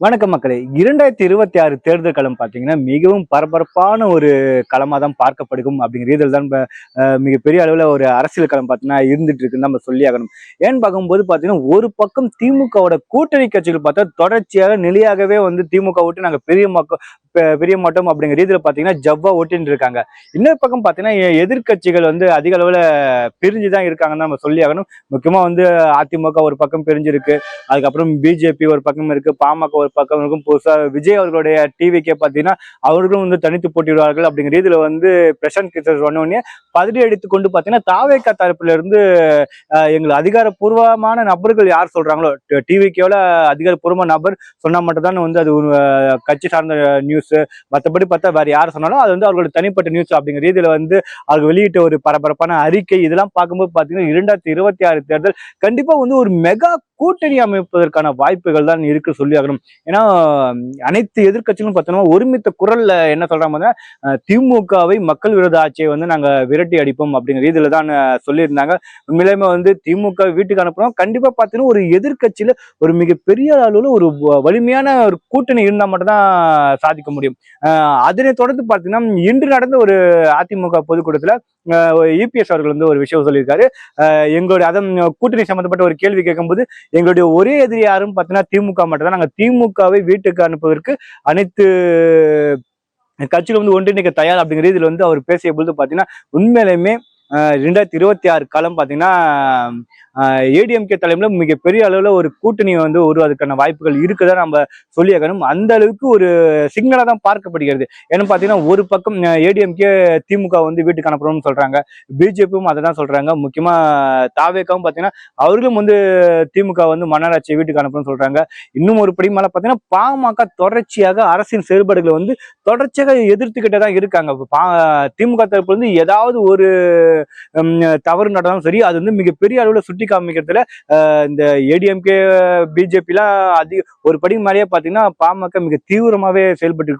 வணக்கம் மக்களே. இரண்டாயிரத்தி இருபத்தி ஆறு தேர்தல் களம் பார்த்தீங்கன்னா மிகவும் பரபரப்பான ஒரு களமாக தான் பார்க்கப்படுகும் அப்படிங்கிற இதில் தான் மிகப்பெரிய அளவில் ஒரு அரசியல் களம் பார்த்தீங்கன்னா இருந்துட்டு இருக்குன்னு நம்ம சொல்லி ஆகணும். ஏன்னு பார்க்கும்போது பார்த்தீங்கன்னா ஒரு பக்கம் திமுகவோட கூட்டணி கட்சிகள் பார்த்தா தொடர்ச்சியாக நிலையாகவே வந்து திமுக விட்டு நாங்கள் பெரிய மக்கள் பெரிய மாட்டோம் அப்படிங்கிற ரீதியில் பார்த்தீங்கன்னா ஜவ்வா ஓட்டின்னு இருக்காங்க. இன்னொரு பக்கம் பார்த்தீங்கன்னா எதிர்கட்சிகள் எதிர்க்கட்சிகள் வந்து அதிக அளவில் பிரிஞ்சு தான் இருக்காங்கன்னு நம்ம சொல்லி ஆகணும். முக்கியமாக வந்து அதிமுக ஒரு பக்கம் பிரிஞ்சிருக்கு. அதுக்கப்புறம் பிஜேபி ஒரு பக்கம் இருக்கு. பாமக ஒரு பக்கம் இருக்கும். புதுசாக விஜய் அவர்களுடைய டிவிக்கே பார்த்தீங்கன்னா அவர்களும் வந்து தனித்து போட்டிடுவார்கள் அப்படிங்கிற ரீதியில வந்து பிரசாந்த் கிஷோர் சொன்னோடனே பதவி அடித்து கொண்டு பார்த்தீங்கன்னா தாவேக்கா தரப்புல இருந்து எங்களுக்கு அதிகாரப்பூர்வமான நபர்கள் யார் சொல்றாங்களோ டிவிக்கோல அதிகாரப்பூர்வமான நபர் சொன்னா மட்டும்தான் வந்து அது கட்சி சார்ந்த நியூஸ் மற்றபடி பார்த்தா வேற யார் சொன்னாலும் அது வந்து அவர்களோட தனிப்பட்ட நியூஸ் அப்படிங்கிற ரீதியில வந்து அவர்கள் வெளியிட்ட ஒரு பரபரப்பான அறிக்கை. இதெல்லாம் பார்க்கும்போது பார்த்தீங்கன்னா இரண்டாயிரத்தி இருபத்தி ஆறு தேர்தல் கண்டிப்பா வந்து ஒரு மெகா கூட்டணி அமைப்பதற்கான வாய்ப்புகள் தான் இருக்கு சொல்லி ஆகணும் ஏன்னா அனைத்து எதிர்க்கட்சிகளும் பார்த்தோம்னா ஒருமித்த குரல்ல என்ன சொல்றாங்க திமுகவை மக்கள் விரோத ஆட்சியை வந்து நாங்க விரட்டி அடிப்போம் அப்படிங்கிற இதுல தான் சொல்லியிருந்தாங்க. உண்மையிலுமே வந்து திமுக வீட்டுக்கு அனுப்புறோம். கண்டிப்பா பார்த்தீங்கன்னா ஒரு எதிர்கட்சியில ஒரு மிகப்பெரிய அளவுல ஒரு வ- வலிமையான ஒரு கூட்டணி இருந்தால் மட்டும்தான் சாதிக்க முடியும். அதனை தொடர்ந்து பார்த்தீங்கன்னா இன்று நடந்த ஒரு அதிமுக பொதுக்கூட்டத்துல இபிஎஸ் அவர்கள் வந்து ஒரு விஷயம் சொல்லியிருக்காரு. எங்களுடைய அதன் கூட்டணி சம்பந்தப்பட்ட ஒரு கேள்வி கேட்கும்போது எங்களுடைய ஒரே எதிரி யாரும் பார்த்தீங்கன்னா திமுக மட்டும் தான் நாங்கள் திமுகவை வீட்டுக்கு அனுப்புவதற்கு அனைத்து கட்சிகள் வந்து ஒன்றிணைக்க தயார் அப்படிங்கிற இதில் வந்து அவர் பேசிய பொழுது பார்த்தீங்கன்னா உண்மையிலுமே ரெண்டாயிரத்தி இருபத்தி ஆறு காலம் பார்த்தீங்கன்னா ஏடிஎம்கே தலைமையில் மிகப்பெரிய அளவில் ஒரு கூட்டணியை வந்து உருவாதுக்கான வாய்ப்புகள் இருக்குதான் நம்ம சொல்லியாகணும். அந்த அளவுக்கு ஒரு சிக்னலாக தான் பார்க்கப்படுகிறது. ஏன்னு பார்த்தீங்கன்னா ஒரு பக்கம் ஏடிஎம்கே திமுக வந்து வீட்டுக்கு அனுப்புறோம்னு சொல்கிறாங்க பிஜேபியும் அதை தான் சொல்கிறாங்க முக்கியமாக தாவேக்காவும் பார்த்தீங்கன்னா அவர்களும் வந்து திமுக வந்து மன்னராட்சியை வீட்டுக்கு அனுப்பணும்னு சொல்கிறாங்க இன்னும் ஒரு படி மேலே பார்த்தீங்கன்னா பாமக தொடர்ச்சியாக அரசின் செயல்பாடுகளை வந்து தொடர்ச்சியாக எதிர்த்துக்கிட்டே தான் இருக்காங்க. பா திமுக தரப்புலேருந்து ஏதாவது ஒரு தவறு நடந்தாலும் சரி அது வந்து மிகப்பெரிய அளவில் சுட்டி காமிக்கிறதுல இந்த ஏடிஎம்கே பிஜேபிலாம் அதிக ஒரு படி மேலேயே பார்த்தீங்கன்னா பாமக மிக தீவிரமாகவே செயல்பட்டு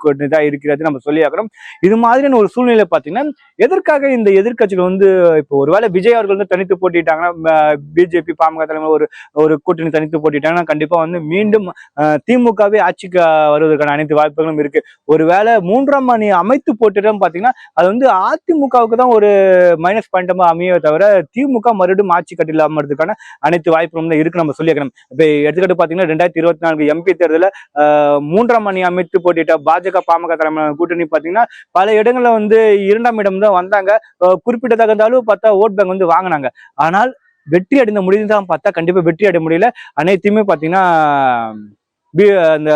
இருக்கிறது நம்ம சொல்லி ஆகிறோம் இது மாதிரியான ஒரு சூழ்நிலை பார்த்தீங்கன்னா எதற்காக இந்த எதிர்க்கட்சிகள் வந்து இப்போ ஒருவேளை விஜய் அவர்கள் வந்து தனித்து போட்டிட்டாங்கன்னா பிஜேபி பாமக தலைமை ஒரு ஒரு கூட்டணி தனித்து போட்டிட்டாங்கன்னா கண்டிப்பாக வந்து மீண்டும் திமுகவே ஆட்சிக்கு வருவதற்கான அனைத்து வாய்ப்புகளும் இருக்கு. ஒருவேளை மூன்றாம் அணி அமைத்து போட்டுட்டோம் பாத்தீங்கன்னா அது வந்து அதிமுகவுக்கு தான் ஒரு மைனஸ் பாயிண்டமா அமைய தவிர திமுக மறுபடியும் ஆட்சி கட்டில் அமர்றதுக்கான அனைத்து வாய்ப்புகளும் இருக்கு. நம்ம சொல்லியிருக்கணும். இப்போ எடுத்துக்கிட்டு பாத்தீங்கன்னா ரெண்டாயிரத்தி இருபத்தி நான்கு எம்பி தேர்தலில் மூன்றாம் அணி அமைத்து போட்டிட்ட பாஜக பாமக தலைமையிலான கூட்டணி பாத்தீங்கன்னா பல இடங்கள்ல வந்து இரண்டாம் இடம் தான் வந்தாங்க. அஹ், அளவு பார்த்தா ஓட் பேங்க் வந்து வாங்கினாங்க. ஆனால் வெற்றி அடைந்த முடியுதான் பார்த்தா கண்டிப்பா வெற்றி அடைய முடியல. அனைத்தையுமே பாத்தீங்கன்னா பி அந்த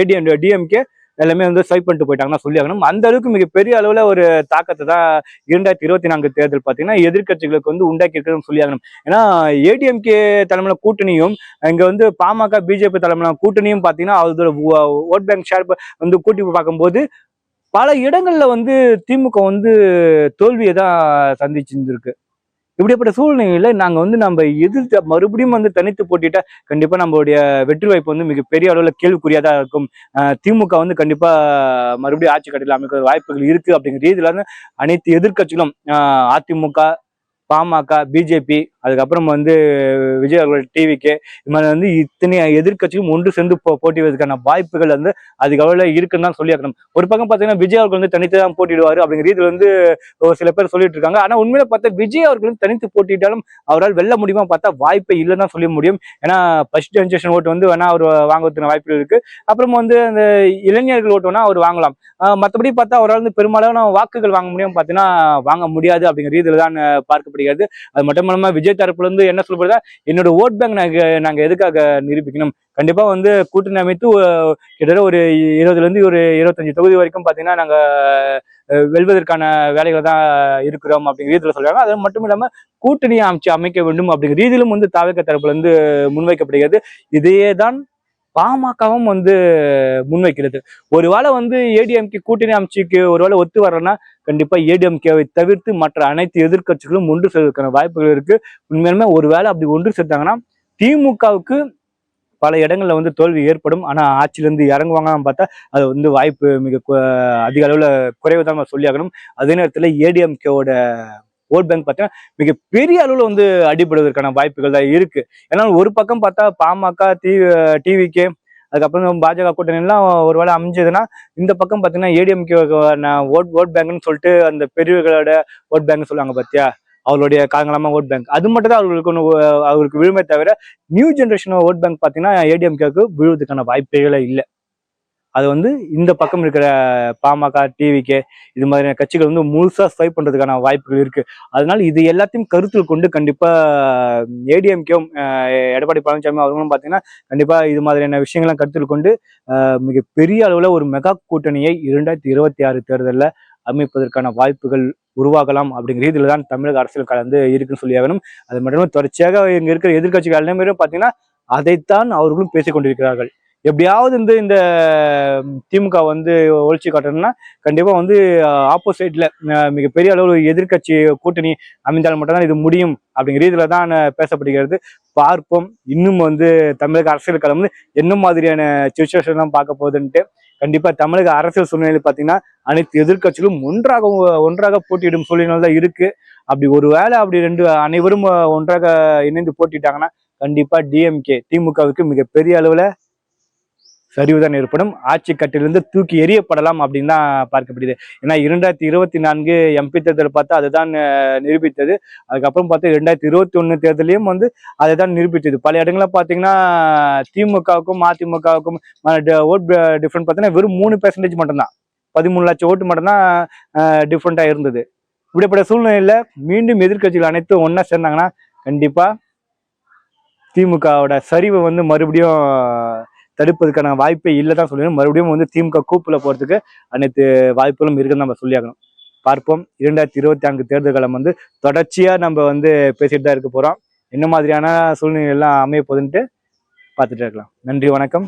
ஏடிஎம் டிஎம்கே எல்லாமே வந்து ஸ்வைப் பண்ணிட்டு போயிட்டாங்கன்னா சொல்லி ஆகணும் அந்த அளவுக்கு மிகப்பெரிய அளவில் ஒரு தாக்கத்தை தான் இரண்டாயிரத்தி இருபத்தி நான்கு தேர்தல் பார்த்தீங்கன்னா எதிர்க்கட்சிகளுக்கு வந்து உண்டாக்கி இருக்குதுன்னு சொல்லி ஆகணும் ஏன்னா ஏடிஎம்கே தலைமையில கூட்டணியும் இங்கே வந்து பாமக பிஜேபி தலைமையில கூட்டணியும் பார்த்தீங்கன்னா அதோட ஓட் பேங்க் ஷேர் வந்து கூட்டி பார்க்கும்போது பல இடங்கள்ல வந்து திமுக வந்து தோல்வியை தான் சந்திச்சிருந்திருக்கு. இப்படிப்பட்ட சூழ்நிலையில நாங்க வந்து நம்ம எதிர்த்து மறுபடியும் வந்து தனித்து போட்டிட்டா கண்டிப்பா நம்மளுடைய வெற்றி வாய்ப்பு வந்து மிகப்பெரிய அளவுல கேள்விக்குறியா இருக்கும். திமுக வந்து கண்டிப்பா மறுபடியும் ஆட்சி கட்டில அமைக்கிற வாய்ப்புகள் இருக்கு அப்படிங்கிற ரீதியில வந்து அனைத்து எதிர்க்கட்சிகளும் அதிமுக பாமக பிஜேபி அதுக்கப்புறம் வந்து விஜய் அவர்கள் டிவிக்கு இது மாதிரி வந்து இத்தனை எதிர்க்கட்சியும் ஒன்று சேர்ந்து போ போட்டிவதற்கான வாய்ப்புகள் வந்து அதுக்கு அவ்வளோ இருக்குன்னு தான் சொல்லியாக்கணும். ஒரு பக்கம் பார்த்தீங்கன்னா விஜய் அவர்கள் வந்து தனித்து தான் போட்டிடுவார் அப்படிங்கிற ரீதியில் வந்து ஒரு சில பேர் சொல்லிட்டு இருக்காங்க. ஆனா உண்மையில பார்த்தா விஜய் அவர்கள் வந்து தனித்து போட்டிட்டாலும் அவரால் வெல்ல முடியுமா பார்த்தா வாய்ப்பே இல்லைன்னு தான் சொல்ல முடியும். ஏன்னா ஃபர்ஸ்ட் ஜென்ரேஷன் ஓட்டு வந்து வேணா அவர் வாங்குவதற்கான வாய்ப்புகள் இருக்கு. அப்புறம் வந்து அந்த இளைஞர்கள் ஓட்டு வேணா அவர் வாங்கலாம். மற்றபடி மத்தபடி பார்த்தா அவரால் வந்து பெரும்பாலான வாக்குகள் வாங்க முடியும் பார்த்தீங்கன்னா வாங்க முடியாது அப்படிங்கிற ரீதியில தான் பார்க்க பார்க்கப்படுகிறது அது மட்டும் இல்லாமல் விஜய் தரப்புல இருந்து என்ன சொல்லப்படுதா என்னோட ஓட் பேங்க் நாங்கள் நாங்கள் எதுக்காக நிரூபிக்கணும்? கண்டிப்பாக வந்து கூட்டணி அமைத்து கிட்டத்தட்ட ஒரு இருபதுலேருந்து ஒரு இருபத்தஞ்சு தொகுதி வரைக்கும் பார்த்தீங்கன்னா நாங்கள் வெல்வதற்கான வேலைகளை தான் இருக்கிறோம் அப்படிங்கிற ரீதியில் சொல்கிறாங்க அது மட்டும் இல்லாமல் கூட்டணி அமைச்சு அமைக்க வேண்டும் அப்படிங்கிற ரீதியிலும் வந்து தாவக தரப்புலேருந்து முன்வைக்கப்படுகிறது. இதையே தான் பாமகவும் வந்து முன்வைக்கிறது. ஒருவேளை வந்து ஏடிஎம்கே கூட்டணி அமைச்சுக்கு ஒருவேளை ஒத்து வரலன்னா கண்டிப்பா ஏடிஎம்கேவை தவிர்த்து மற்ற அனைத்து எதிர்க்கட்சிகளும் ஒன்று சேர்வதற்கான வாய்ப்புகள் இருக்கு. உண்மையிலுமே ஒருவேளை அப்படி ஒன்று சேர்த்தாங்கன்னா திமுகவுக்கு பல இடங்கள்ல வந்து தோல்வி ஏற்படும். ஆனா ஆட்சியிலிருந்து இறங்குவாங்கன்னு பார்த்தா அது வந்து வாய்ப்பு மிக அதிக அளவுல குறைவு தான் நம்ம சொல்லியாகணும். அதே நேரத்துல ஏடிஎம்கேவோட ஓட் பேங்க் பார்த்தீங்கன்னா மிகப்பெரிய அளவில் வந்து அடிபடுவதற்கான வாய்ப்புகள் தான் இருக்கு. ஏன்னா ஒரு பக்கம் பார்த்தா பாமக டி டிவிகே அதுக்கப்புறம் பாஜக கூட்டணியெல்லாம் ஒரு வேலை அமைஞ்சதுன்னா இந்த பக்கம் பார்த்தீங்கன்னா ஏடிஎம்கே ஓட் ஓட் பேங்க்னு சொல்லிட்டு அந்த பெரியவர்களோட ஓட் பேங்க் சொல்லுவாங்க பார்த்தியா அவருடைய காலங்காலமா ஓட் பேங்க் அது மட்டும் தான் அவர்களுக்கு ஒன்று அவருக்கு விழுமே தவிர நியூ ஜென்ரேஷன் ஓட் பேங்க் பார்த்தீங்கன்னா ஏடிஎம்கேக்கு விழுவதுக்கான வாய்ப்புகளே இல்லை. அது வந்து இந்த பக்கம் இருக்கிற பாமக டிவிகே இது மாதிரியான கட்சிகள் வந்து முழுசா ஸ்வைப் பண்றதுக்கான வாய்ப்புகள் இருக்கு. அதனால இது எல்லாத்தையும் கருத்தில் கொண்டு கண்டிப்பா ஏடிஎம்கேவும் எடப்பாடி பழனிசாமி அவர்களும் பார்த்தீங்கன்னா கண்டிப்பா இது மாதிரியான விஷயங்கள்லாம் கருத்தில் கொண்டு மிகப்பெரிய அளவுல ஒரு மெகா கூட்டணியை இரண்டாயிரத்தி இருபத்தி ஆறு தேர்தலில் அமைப்பதற்கான வாய்ப்புகள் உருவாகலாம் அப்படிங்கிற இதில் தான் தமிழக அரசியல் கலந்து இருக்குன்னு சொல்லி ஆகணும். அது மட்டும் தொடர்ச்சியாக இங்கே இருக்கிற எதிர்க்கட்சிகள் எல்லாமே பார்த்தீங்கன்னா அதைத்தான் அவர்களும் பேசிக்கொண்டிருக்கிறார்கள் எப்படியாவது இந்த இந்த திமுக வந்து ஒழிச்சு காட்டணும்னா கண்டிப்பாக வந்து ஆப்போசிட்ல மிகப்பெரிய அளவில் எதிர்கட்சி எதிர்க்கட்சி கூட்டணி அமைந்தால் மட்டும்தான் இது முடியும் அப்படிங்கிற ரீதியில் தான் பேசப்படுகிறது. பார்ப்போம். இன்னும் வந்து தமிழக அரசியல் களம் வந்து என்ன மாதிரியான சுச்சுவேஷன்லாம் பார்க்க போகுதுன்ட்டு. கண்டிப்பாக தமிழக அரசியல் சூழ்நிலையில் பார்த்தீங்கன்னா அனைத்து எதிர்க்கட்சிகளும் ஒன்றாக ஒன்றாக போட்டியிடும் சூழ்நிலை தான் இருக்குது அப்படி ஒரு வேளை அப்படி ரெண்டு அனைவரும் ஒன்றாக இணைந்து போட்டிட்டாங்கன்னா கண்டிப்பாக டிஎம்கே திமுகவுக்கு மிகப்பெரிய அளவில் சரிவுதான் ஏற்படும். ஆட்சி கட்டிலிருந்து தூக்கி எறியப்படலாம் அப்படின்னு தான் பார்க்கப்படுது. ஏன்னா இரண்டாயிரத்தி இருபத்தி நான்கு எம்பி தேர்தல் பார்த்தா அதுதான் நிரூபித்தது. அதுக்கப்புறம் பார்த்தா இரண்டாயிரத்தி இருபத்தி ஒன்று தேர்தலையும் வந்து அதை தான் நிரூபித்தது. பல இடங்களில் பார்த்தீங்கன்னா திமுகவுக்கும் அதிமுகவுக்கும் ஓட் டிஃப்ரெண்ட் பார்த்தீங்கன்னா வெறும் மூணு பெர்சன்டேஜ் மட்டும்தான். பதிமூணு லட்சம் ஓட்டு மட்டும்தான் டிஃப்ரெண்ட்டாக இருந்தது. இப்படிப்பட்ட சூழ்நிலையில் மீண்டும் எதிர்க்கட்சிகள் அனைத்தும் ஒன்றா சேர்ந்தாங்கன்னா கண்டிப்பாக திமுகவோட சரிவை வந்து மறுபடியும் தடுப்பதற்கான வாய்ப்பே இல்லை தான் சொல்லணும் மறுபடியும் வந்து திமுக கூப்பில் போறதுக்கு அனைத்து வாய்ப்புகளும் இருக்குன்னு நம்ம சொல்லியாகணும். பார்ப்போம். இரண்டாயிரத்தி இருபத்தி நான்கு தேர்தல் காலம் வந்து தொடர்ச்சியா நம்ம வந்து பேசிட்டு தான் இருக்க போறோம். என்ன மாதிரியான சூழ்நிலை எல்லாம் அமைய போகுதுன்ட்டு பார்த்துட்டு இருக்கலாம். நன்றி வணக்கம்.